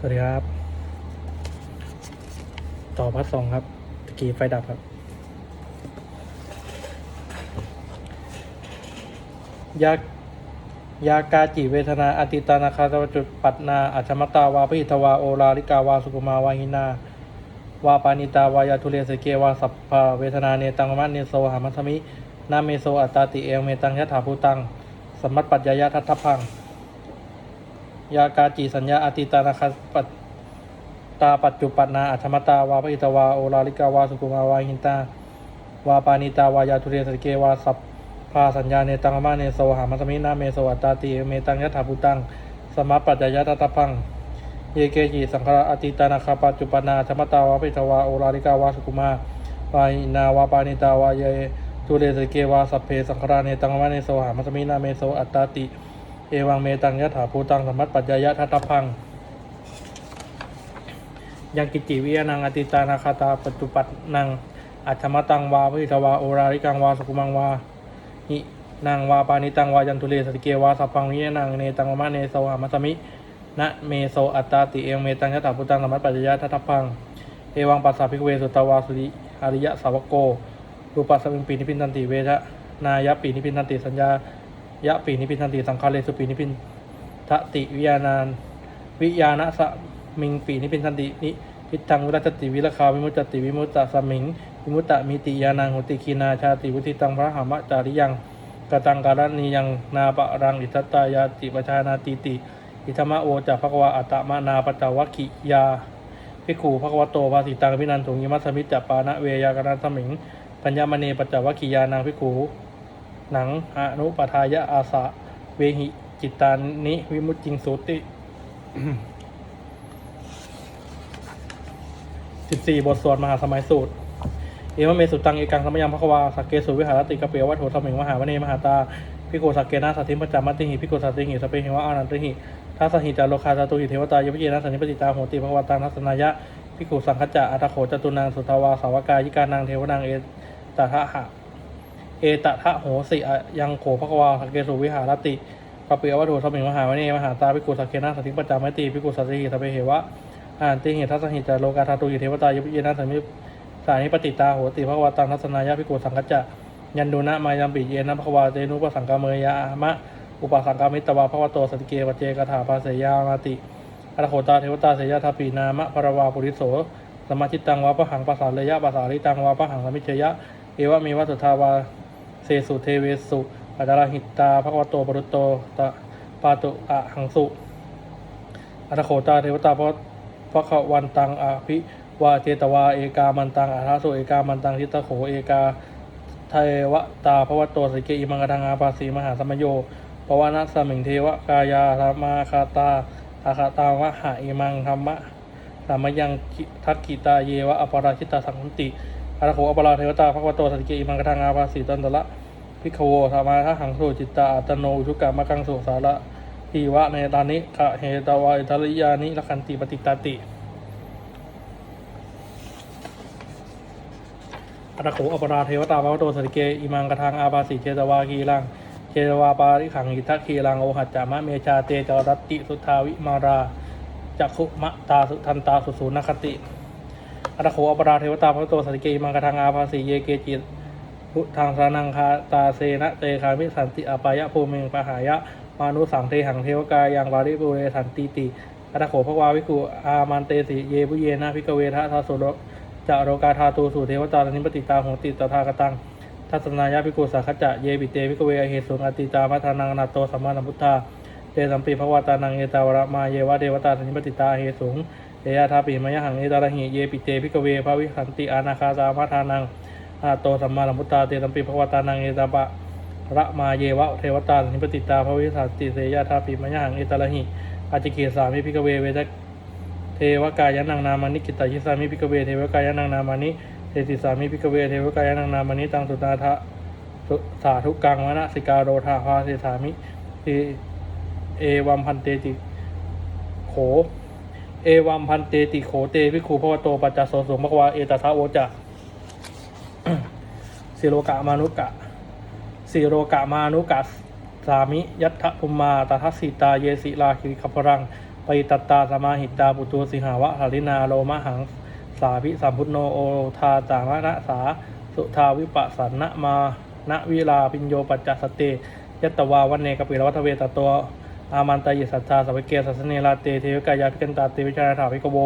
สวัสดีครับ ต่อพัดสองครับ ตะกี้ไฟดับครับ ยากยากาจิเวทนาอติตานาคาตวจุดปัตนาอัชมตาวาพิทวาโอลาลิกาวาสุกุมาวาหินาวาปานิตาวายาทุเรสเกวาสัพพาเวทนาเนตังมันเนโสหามัทมินาเมโสอัตตาติเอวเมตังยะถาภูตังสมัตปัจจายะทัตถพัง ยากาจิสัญญาอติตานาคปัตตาปัจจุปันาอัชมตาวาปิตวาโอลาลิกาวาสุกุมาวาหินตาวาปานิตาวายาทุเรสเกวาสัพพาสัญญาเนตังมาเนโสหามัสมินาเมโสอัตตาติเมตังยะถาภูตังสมปัจจยะทัตถพังเยเกจิสังขาอติตานาคาปัจจุปนาธรรมตาวาปิทวาโอลาลิกาวาสุกุมาวาหินาวาปานิตาวาเยทุเรสเกวาสัพเพสังขาเนตังมาเนโสหามัสมินาเมโสอัตตาติ เอวังเมตังยะถาภูตังสมมัตปัจจยะทัตพัง ยังกิจิวิยานังอติตานาคาตาปัจจุปัตนัง อัจฉมตังวาพิทวาโอราริกังวาสกุมังวาหินางวาปานิตังวายันทุเรสติเกวาสัพพังวิยานังเนตังมะเนโสหามัสมินะเมโสอัตตาติเอวเมตังยะถาภูตังสมมัตปัจจยะทัตพัง เอวังปัสสาภิกเวสุตวาสุริอริยะสาวกโกรูปัสสมิงปีนิพินตันติเวทะนายะปีนิพินตันติสัญญา ยะปีนิพินตันติสังคาเลสุปีนิพินทติวิญาณานวิญาณสมิงปีนิพินตันตินิพิทังวิรัตติวิรคาวิมุตตติวิมุตตสมิงวิมุตตมิติยานังหุติคีนาชาติวุติตังพระหามะจาริยังกตังการณียังนาปะรังอิทัตตายาติปชานาติติ อิธมะโอจะภควาอัตมานาปจจวัคคิยาภิกขุภควโตภาสิตังพินันถุงยิมัสมิจจปานะเวยากนันสมิงปัญญามณีปัจจวัคคียานังภิกขุ หนังอนุปทายะอาสะเวหิจิตานิวิมุตจิงสุติสิบสี่บทสวดมหาสมัยสูตร เอวเมสุตังเอกังสมยังพระควาสักเกสุวิหารติกะเปียวัตโถสมิงมหาวเนมหาตาพิโกสักเกนาสัตถิปัจจามัติหิพิโกสัตติหิสเปหิวะอานันติหิทัสสหิจาโลคาจาตุหิเทวตายยวิเยนะสันนิปติตาโหติภควตังทัสนายะพิโกสังคจะอัตโขจตุนางสุทาวาสาวกายิกานางเทวนางเอตถะหะ เอตถะโหสิอะยังโขภควาสักเกสุวิหารติกะเปียวัตโถสมิงมหาวเนมหาตาพิโกสักเกนาสัตถิปัจจามัตติพิโกสัตติหิสเปหิวะอ่านติหิทัสสหิจาโลกาธาตุหิเทวตายยวิเยนะสันนิสานิปติตาโหติภควาตังทัศนายะพิโกสังกัจจะยันดูนะมายังปิเยนะภควาเตนุปสังกามเมยะมะอุปสังกามิตวาภควโตสติเกวเจกถาภาเสยามาติอรโคตาเทวตาเสยาทปีนามะภรวาปุริโสสมาชิตังวาปะหังภาษาเลยะภาษาลิตังวาปะหังสมิเจยะเอวะมีวัตถุทาวา เสสุเทเวสุอัตราหิตตาภควโตปรุตโตตะปาตุอะหังสุอัตโขตาเทวตาพระพระขวันตังอภิวาเจตวาเอกามันตังอาทาสุเอกามันตังทิตโขเอกาเทวตาพระวตโตสิเกอิมังกทังอาปาสีมหาสมโยปวานัสสมิงเทวกายาธรรมาคาตาอาคาตามหาอิมังธรรมะธรรมยังทักกิตาเยวะอปราชิตาสังคุติ อาโขอปราเทวตาพระวัตโตสิเกอิมังกทังอาปาสีตันตละพิกขโวธรรมาทหังสุจิตตาอัตโนอุชุกามะกังสุสาระทีวะในตานิกะเฮตวายทริยานิละคันติปฏิตาติอัตโขอปราเทวตาภวโตสริเกอิมังกทังอาบาสิเจตวาคีลังเจตวาปาริขังอิทัคคีลังโอหัจจามะเมชาเตจรัตติสุทาวิมาราจักขุมะตาสุทันตาสุสูนคติ อัตโขอปราเทวตาภวโตสริเกอิมังกทังอาบาสิเยเกจิพุทธังสานังคาตาเสนะเตคามิสันติอปายะภูมิงปะหายะมานุสังเทหังเทวกายังวาริปุเรสันติติอัตโขภควาวิกุอามันเตสิเยบุเยนะพิกเวทะทาสุโรจะโรกาธาตูสุเทวตานิปติตาโหติตถากตังทัศนายาพิกุสักขจะเยบิเตพิกเวอเหสุงอติตามัทานังนาโตสัมมาสัมพุทธาเตสัมปีภวตานังเอตาวรมาเยวะเดวตานิปติตาเหสุง ยะทาปิมยหังเอตาระหิเยปิเตพิกเวภวิขันติอานาคาสามัทานังนาโตสัมมาสัมพุทธาเตสัมปีภวตานังเอตาปะระมาเยวะเทวตานิปติตาภวิสันติเสยาทาปิมยหังเอตระหิอาจิเกสามิพิกเวเวทเทวกายนังนามานิกิตายิสามิพิกเวเทวกายนังนามานิเทติสามิพิกเวเทวกายนังนามานิตังสุตาทะสาธุกังวนะสิกาโรธาภาเสสามิเอเอวัมพันเตติโข เอวัมพันเตติโขเตพิคูพระวโตปัจจโสสุมะวาเอตทะโอจะสิโลกะมานุกะสิโรกามานุกัสามิยัตถภุมมาตทัสสิตาเยสิลาคิริคพรังปยตัตตาสมาหิตาปุตูสิหาวะหารินาโลมะหังสาภิสัมพุทโนโอทาจามะนะสาสุทาวิปัสสนะมาณวิลาปิญโยปัจจสตเตยัตตวาวันเนกปิรวัตเวตตัว อามันตายิสัทธาสวิเกสัสเนลาเตเทวกายาพิกันตาเตวิชาถาภิกโว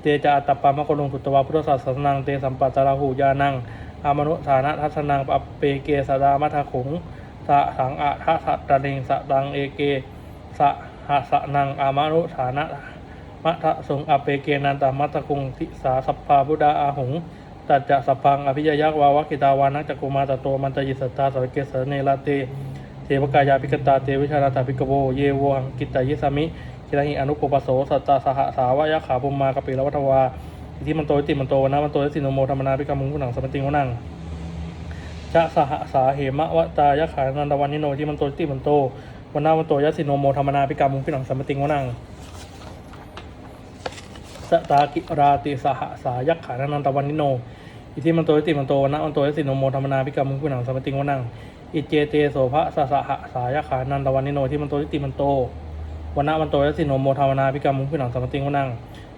เตจะอัตตปามะโกลงสุตวาพุทธศาสนังเตสัมปัตตาราหูยานังอามนุฐานะทัศนังปปเปเกสดามัทขุงสะสังอะทะสตะเดงสะดังเอเกสะหะสะนังอามานุฐานะมัทสงอเปเกนันตามัทคุงทิสาสัพพาบุดาอาหุงตัจจะสัพพังอภิยยักวาวกิตาวานักจักกุมาตโตมันตยิสัทธาสวเกสเนลาเต เทวกายาภิกตาเตวิชาราตาภิกโวเยวหังกิตตายิสามิกิรังหิอนุปปโสสัตตาสหสาวายะขาปุมมากปิลวัฏวาอิทิมันโตติมันโตนะมันโตยสิโนโมธรรมนาภิกามุงกุนังสมติงวนังจะสหสาเหมะวะตายะขานันตวันนิโนที่มันโตติมันโตวันนามันโตยะสิโนโมธรรมนาภิกามุงกุนังสมติงวนังสตากิราติสหสายักขานันตวันนิโนอิทิมันโตติมันโตนะมันโตยะสิโนโมธรรมนาภิกามุงกุนังสมติงวนัง อิเจเตโสภะสะสะหะสายขานันตวันนิโนที่มันโตทิติมันโตวันนะมันโตยสิโนโมทาวนาพิกรรมุขพิหนังสมติงวนัง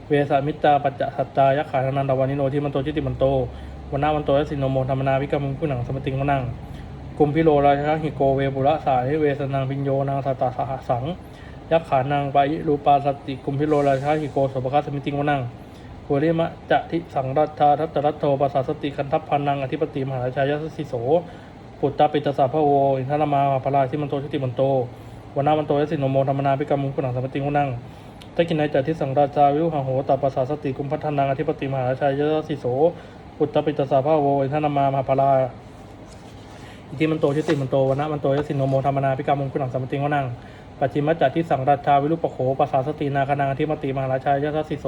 เวสามิตาปัจจะสัตตายขานันตวันนิโนที่มันโตทิติมันโตวันนะมันโตยสิโนโมธรรมนาพิกรรมุขพิหนังสมติงวนังกุมพิโลราชาหิโกเวปุระสายเวสนังพิญโยนางสัตตาสหสังยักขานังไปยิรูปาสติกุมพิโลราชาหิโกสุภคัสมิติงวนังปุริมะจะทิสังรัชชาทัตตรัตโทปัสสสติคันทัพพันนังอธิปติมหาราชายสสิโส ปุตตาปิตสสะพะโวอินทรมามาพลาที่มันโตชุติมันโตวันนามันโตยสินโนโมธรรมนาภิกรรมุกุณังสมติงุนังตะกินในจัตทิสังราชาวิวหังโหตาปัสสาสติกุมพัฒนังอธิปติมหาชัยยะสิโสปุตตาปิตสสะพะโวอินทรมามาพลาอิทิมันโตชุติมันโตวันนามันโตยสินโนโมธรรมนาภิกรรมุกุณังสมติงุนังปัจจิมัจจัตทิสังราชาวิรุปโขปัสสาสตินาคนังอธิปติมหาชัยยะสิโส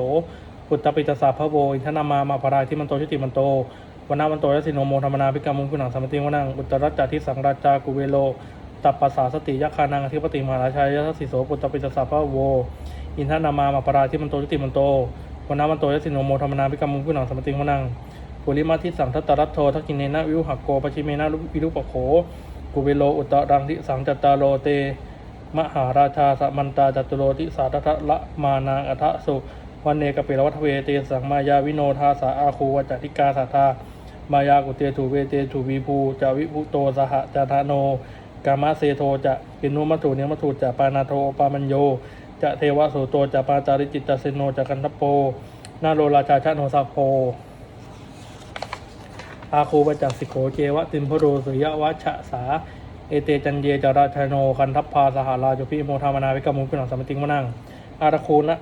ปุตตาปิตสสะพะโวอินทรมามาพลาที่มันโตชุติมันโต วันนาวันโตยสินโนโมธรรมนาภิกรรมุงกุนังสมติวนังอุตรัจจาทิสังราชากุเวโลตัปปัสสาสติยักขานังอธิปติมหาราชายะสิโสปุตตปิตสสะพะโว อินทนามามาปราที่มันโตยุติมันโตวันนาวันโตยสินโนโมธรรมนาภิกรรมุงกุนังสมติวนังปุริมาทิสังทัตตรัตโททักกินเนนะวิวหักโกปชิเมนะวิรุปโขกุเวโลอุตตรังทิสังจัตตาโลเต มหาราชาสัมันตาจัตุโรติสาทัละมานาอัทสุวันเนกเปรวัฏเวเตสังมายาวิโนทาสาอาคูวจติกาสัทธา มายากุเตถูเวเตถูวีภูจาวิภูโตสหจาธาโนกามาเซโทจะปินุมัตุเนมัตุจะปานาโทปามัญโยจะเทวะโสโตจะปาจาริจิตตเซโนจะกันทโปนาโรราชาชาโนสัพโพอาคูปจักสิโขเจวะติมพโรสุยวัชสาเอเตจันเยจาราชโนคันทัพพาสหราจุพิโมธามนาวิกามุขุนังสมติงมนังอารคูนะ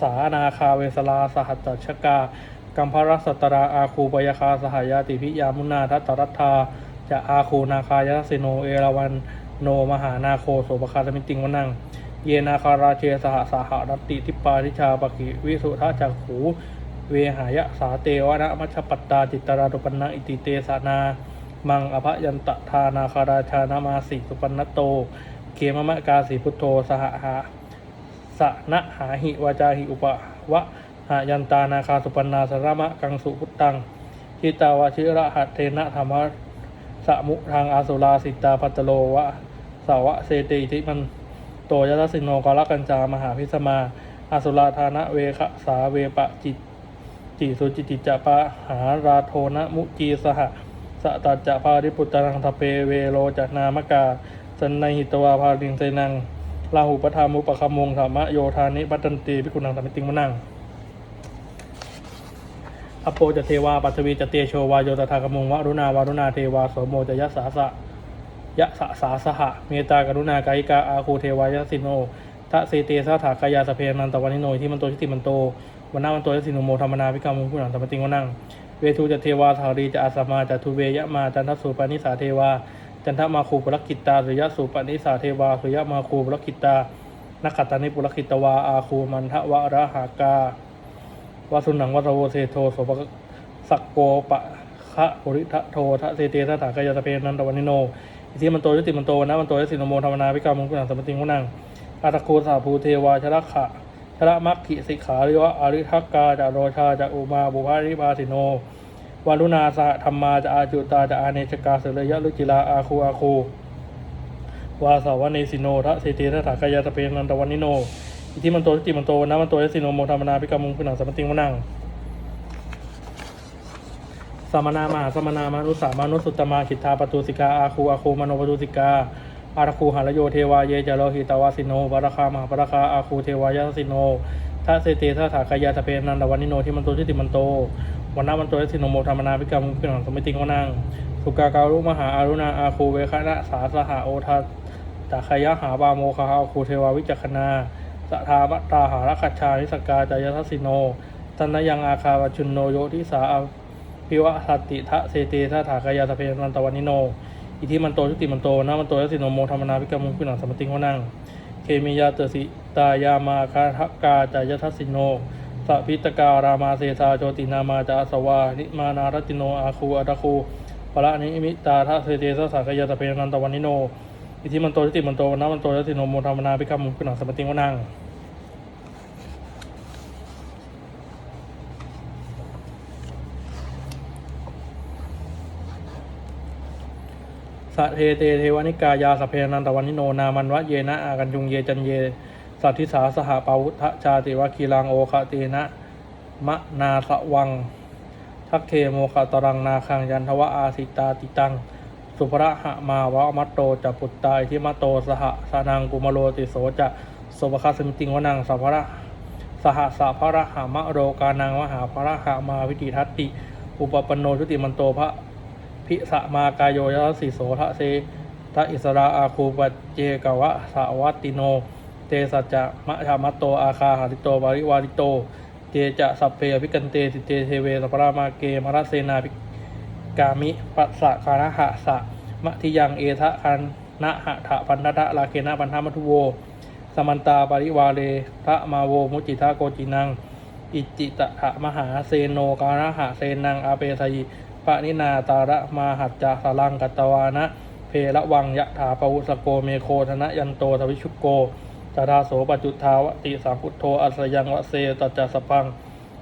สานาคาเวสลาสหัตชกา กัมพรัสตราอาคูปยคาสหายาติพิยามุนาทัตตรัตธาจะอาคูนาคายาสิโนเอราวันโนมหานาโคโสปคาสมิติงวนัง เยนาคาราเชสหสหรัตติทิปาทิชาปกิวิสุทธาจักขูเวหายะสาเตวนะมัชปัตตาจิตราดุปันนังอิติเตสนา มังอภยันตทานาคาราชานามาสิสุปันนโตเขมมะกาสีพุทโธสหหาสะนะหาหิวาจาหิอุปะวะ หายันตานาคาสุปันนาสระมะกังสุพุตตังทิตาวชิระหัตเทนะธรรมะสมุทางอาสุราสิตาพัตโลวะสาวะเสติทิมันโตยะสิโนกาลกัญจามหาพิสมาอาสุราธานะเวคะสาเวปะจิตจิสุจิติจะปะหาราโทนะมุจีสหสะตัจจะพาริปุตตรังทเปเวโรจนามกาสันนหิตวาภาริงเซนังลาหูปทามุปะคมงธรรมโยธานิปัตตันตีพิกุณังธรรมิติงมนัง อโปจะเทวาปัทวีจะเตโชวาโยตถาคมงวรุณาวารุณาเทวาโสโมจะยะสาสะยะสะสาสหะเมตากรุณากายิกาอาคูเทวายะสิโนทะเซเตสาถากายาสเพนันตวันนิโนที่มันโตชิติมันโตวันนามันโตยสิโนโมธรรมนาพิกามุงกุณังธรรมติงมนังเวทูจะเทวาสารีจะอาสมาจะทุเวยะมาจันทสุปานิสาเทวาจันทมาคูปุรกิตตาสุยะสุปนิสาเทวาสุยะมาคูปุรกิตตานักขัตานิปุรคิตวาอาคูมันทะวะระหากา วาสุนังวัตโวเซโทโสภสักโกปะคะปุริทะโททะเซเตสถากายาตเพนันตวันนิโนอิทิมันโตยุติมันโตนะมันโตยสินโมธรรมนาพิกามุงกุณังสมติงกุนังอาตะโคสาภูเทวาชระขะชระมัคคิสิกขาริวะอริทักกาจะโรชาจะอุมาบุภาริภาสิโนวารุณาสะธรรมาจะอาจุตาจะอาเนชกาสุรยะลุจิลาอาคูอาคูวาสาวเนสิโนทะเสติทถากายาตเพนันตวันนิโน อิทิมันโตทิติมันโตนะมันโตยสิโนโมธรรมนาพิกามุงคือหนังสัมปติงวนังสมนามาสมนามานุสามานุสุตตมาขิทธาปตุสิกาอาคูอาคูมโนปตุสิกาอารคูหารโยเทวาเยจาโลหิตาวาสิโนบาราคามหาบาราคาอาคูเทวายาสิโนทัเสเตทัถากายาตะเพนันตวันิโนที่มันโตทิติมันโตวันนามันโตยสิโนโมธรรมนาพิกามุงคือหนังสัมปติงวนังสุกาการุมหาอารุณาอาคูเวคะนะสาสหาโอทัสตาขยะหาบาโมคาอาคูเทวาวิจักขณา สัทธามตาหารคัจชานิสกาจายทัสสิโนตันยังอาคาวชุนโนโยทิสาอภิวะสติทะเสเตทะถากายาสเพนันตวันิโน อิทิมันโตชุติมันโตนะมันโตยสิโนโมธรรมนาพิกามุงพินังสมติงวนัง เคมียาเตสิตายามาคาทกาจายทัสสิโนสัพพิตการามาเสสาโจตินามาจาสวา นิมานารติโนอาคูอัตคูปะละนิมิตาทะเสเตทะถากายาสเพนันตวันิโน อิทธิมันโตทิติมันโตนะมันโตยสิโนโมธรรมนาพิกามุขุนังสมติงวนัง สะเทเตเทวานิกายาสเพนันตวันนิโนนามันวะเยนะอากันยุงเยจันเย สัตทิสาสหปาวุทธชาติวะคีลังโอคะเตนะมะนาสวัง ทักเทโมคาตรังนาคังยันทวะอาสิตาติตัง สุภระหะมาวะมัตโตจะปุตตายที่มัตโตสหสานังกุมโลติโสจะโสภคาสมิติงวนังสัพระสหสะพระหามะโรกานังวหาพระหามาวิติทัตติ อุปปันโนชุติมันโตพระ พิสะมากายโยยะสิโสทะเสทะอิสราอาคูปเจกวะสาวัติโน เตสัจจะมะชามัโตอาคาหาริโตบริวาริโต เตจะสัพเพอภิกันเตสิเตเทเวสัพพรามาเกมรสเสนาภิกามิปัสสะคานะหะสะมะทิยังเอทะคันนะหะถะพันธะลาเกนะปันธามัทุโว สมันตาปริวาเลทะมาโวมุจิทาโกจินัง อิจิตะมหาเซโนกานะหะเซนังอาเปสยิ ปะนินาตาระมาหัจจาสลังกัตวานะ เพระวังยะถาปวุสโกเมโคธนะยันโตทวิชุโกจาราโสปจุทาวติสังพุทโธอัสยังวะเซตจจสปัง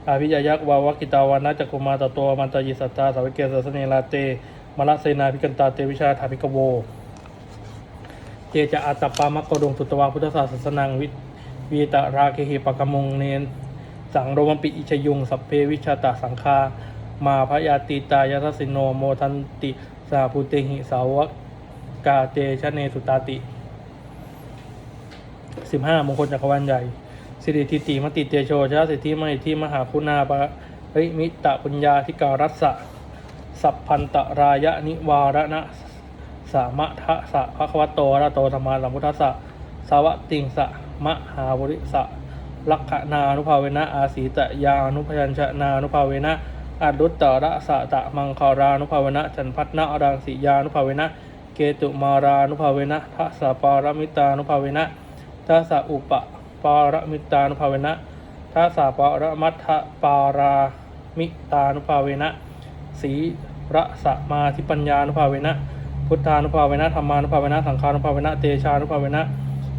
อาภิยายักษ์วาวกิตาวานะจักุมาตโตมันตยิสัตตาสาวิเกสสเนลาเตมละเสนาภิกันตาเตวิชาถาภิกโว เจจะอัตตปามะกดงสุตวาพุทธศาสสนังวิวีตราเคหิปกมงเนนสังโรมปิอิชยุงสัพเพวิชาตาสังคา มาพยาติตายทัสสิโนโมทันติสาภูเตหิสาวกาเตชะเนสุตาติสิบห้ามงคลจักรวาลใหญ่สิริทิติมติเตโชชาสิทธิมหิทธิมหาคุณาปริมิตะปุญญาธิการัสสะสัพพันตรายะนิวารณะสามะทะสะภะควโตระโตธรรมาสัมพุทธัสสะสาวะติงสะมะหาบริสะลักขณานุภาเวนะอาศีตะยานุพยัญชนานุภาเวนะ อดุตตระสะตะมังคารานุภาเวนะจันพัฒนาอรังสียานุภาเวนะเกตุมารานุภาเวนะทัสปารมิตานุภาเวนะทัสอุปปารมิตานุภาเวนะทัสปารมัตถปารามิตานุภาเวนะสีระสะมาทิปัญญานุภาเวนะพุทธานุภาเวนะธรรมานุภาเวนะสังฆานุภาเวนะเตชานุภาเวนะ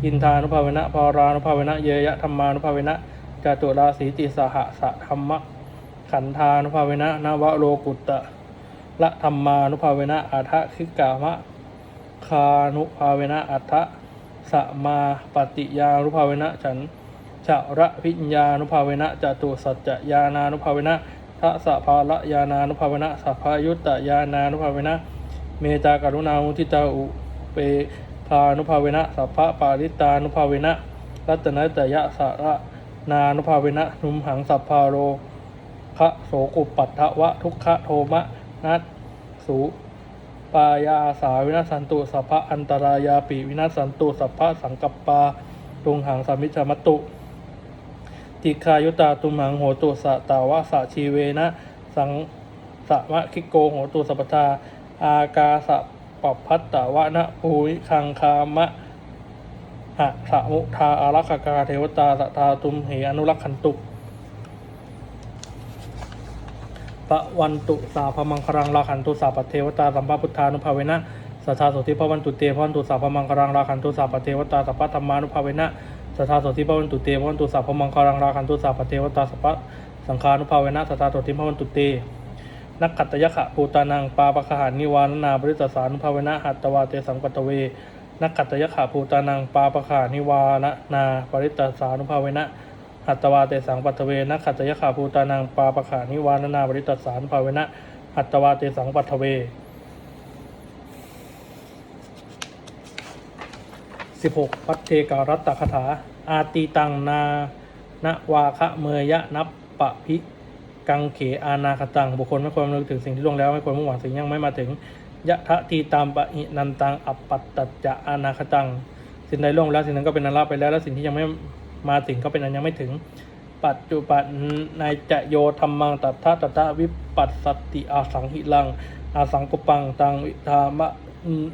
อินทานุภาเวนะปารานุภาเวนะเยยะธรรมานุภาเวนะจตุราสีติสหสะธรรมะ ขันธานุภาเวนะนวโลกุตตะละธรรมานุภาเวนะอาทะคิกามะคานุภาเวนะอัฏฐสมาปฏิยานุภาเวนะฉันจระพิญญานุภาเวนะจตุสัจจยานานุภาเวนะทะสะภาละยานานุภาเวนะสัพพายุตตยานานุภาเวนะเมตากรุณามุทิตาอุเปพานุภาเวนะสัพพะปาริตานุภาเวนะรัตนตยะสาระนานุภาเวนะนุมหังสัพพาโร คะโสกุปปัตถวะทุกขโทมะนัสสูปายาสาวินาสันตุสัพพะอันตรายาปิวินาสันตุสัพพะสังกัปปาตุงหังสามิจามตุติคายุตาตุมหังโหตุสะตาวะสะชีเวนะสังสะมะคิโกโหตุสัพทาอากาสะปปพัตตวะนะภูวิคังคามะอะสะมุทาอารักขกาเทวตาสะทาตุมเหอนุรักขันตุ ปะวันตุสาพมังครังราขันตุสาปเทวตาสัมภพุทธานุภาเวนะสัทธาโสติพวันตุเตพวันตุสาพมังครังราขันตุสาปเทวตาสัพพะธรรมานุภาเวนะสัทธาโสติพวันตุเตพวันตุสาพมังครังราขันตุสาปเทวตาสัพพะสังฆานุภาเวนะสัทธาโสติพวันตุเตนักขัตยขะภูตานังปาปะคหานิวานนาบริตสานุภาเวนะหัตตวาเตสังปตเวนักขัตยขาภูตานังปาปะขานิวานนาปริตตสานุภาเวนะ หัตตวาเตสังปัตเวนักขัตยขาภูตานังปาปะขานิวานนาปริตตสานุภาเวนะหัตตวาเตสังปัตเวสิบหกพัทเทการัตตคาถา อาตีตังนานะวาคะเมยะนับปะพิกังเขอานาคตัง บุคคลไม่ควรนึกถึงสิ่งที่ล่วงแล้วไม่ควรมุ่งหวังสิ่งยังไม่มาถึงยะทะทีตามปะหินันตังอัปปัตตจจะอานาคตัง สิ่งใดล่วงแล้วสิ่งนั้นก็เป็นอันละไปแล้วและสิ่งที่ยังไม่ มาถึงก็เป็นอันยังไม่ถึง ปัจจุบันในจะโยธรรมังตัทธะตัทธะวิปัสสติอาสังหิลัง อาสังกุปังตังวิธามะ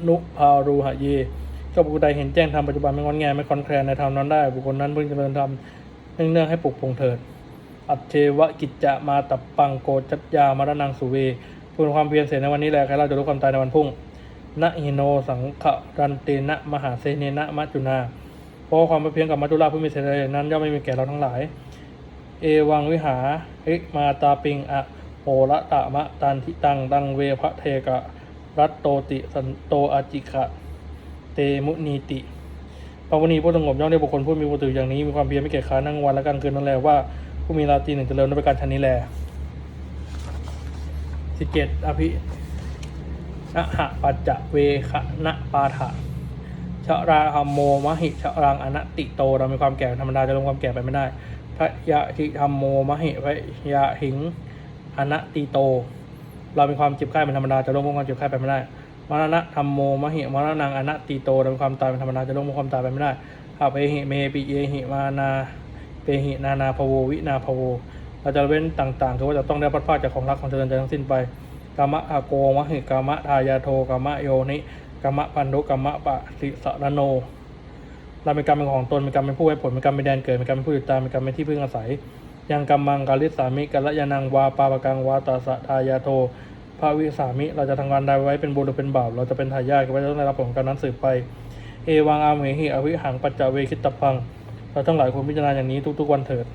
นุภารูหะเยก็บุคคลใดเห็นแจ้งธรรมปัจจุบันไม่งอนแงไม่คอนแคลนในธรรมนั้นได้ บุคคลนั้นเพิ่งเจริญธรรมเนื่องๆให้ปลุกพงเถิด อัจเทวกิจจะมาตับปังโกจัตยามรณังสุเวพูดความเพียรเสร็จในวันนี้แหละใครเราจะรู้ความตายในวันพรุ่งนะหิโนสังขรันเตนะมหาเสเนนะมัจจุนา เพราะความเพียรกับมัจจุราชผู้มีเสน่ห์นั้นย่อมไม่มีแก่เราทั้งหลาย เอวังวิหาริมาตาปิงอะโหระตะมะตันทิตังดังเวพระเทกะ รัตโตติสันโตอาจิกะ เตมุนีติพระวนีผู้สงบย่อมได้บุคคลผู้มีบุตรอย่างนี้มีความเพียรไม่เกียจค้านั่งวันและกลางคืนนั่นแหละว่าผู้มีราตรีหนึ่งเจริญด้วยการชันนี้แลสิเจ็ดอภินะหะปัจจเวคะนะปาถะ ชราหมโมมหิชรังอนัตติโต เรามีความแก่ธรรมดาจะลงความแก่ไปไม่ได้ พระยะทิธรรมโมมหิพระยะหิงอนัตติโต เรามีความเจ็บไข้เป็นธรรมดาจะลงความเจ็บไข้ไปไม่ได้ มรณะธรรมโมมหิมรณังอนัตติโต เรามีความตายเป็นธรรมดาจะลงความตายไปไม่ได้อาเปหิเมปิเยหิมานาเปหินานาภโววินาภโวเราจะเว้นต่างๆ คือว่าจะต้องได้พัดพลาดจากของรักของเจริญใจทั้งสิ้นไปกามะอาโกมะหิกามะทายาโทกามะโยนิ กามะปันโดกามะปะสิสะโนเราเป็นกรรมเป็นของตนเป็นกรรมเป็นผู้ให้ผลเป็นกรรมเป็นแดนเกิดเป็นกรรมเป็นผู้ติดตามเป็นกรรมเป็นที่พึ่งอาศัย ยังกรรมังกาลิสามิกัลยานังวาปาปะกังวาตาสะทายาโทภาวิสามิ เราจะทำงานใดไว้เป็นบุญหรือเป็นบาปเราจะเป็นทายาทก็ไม่ต้องได้รับผลของการมนั้นสืบไป เอวังอาเมหิอวิหังปัจจเวคิตตพัง เราทั้งหลายควรพิจารณาอย่างนี้ทุกๆวันเถิด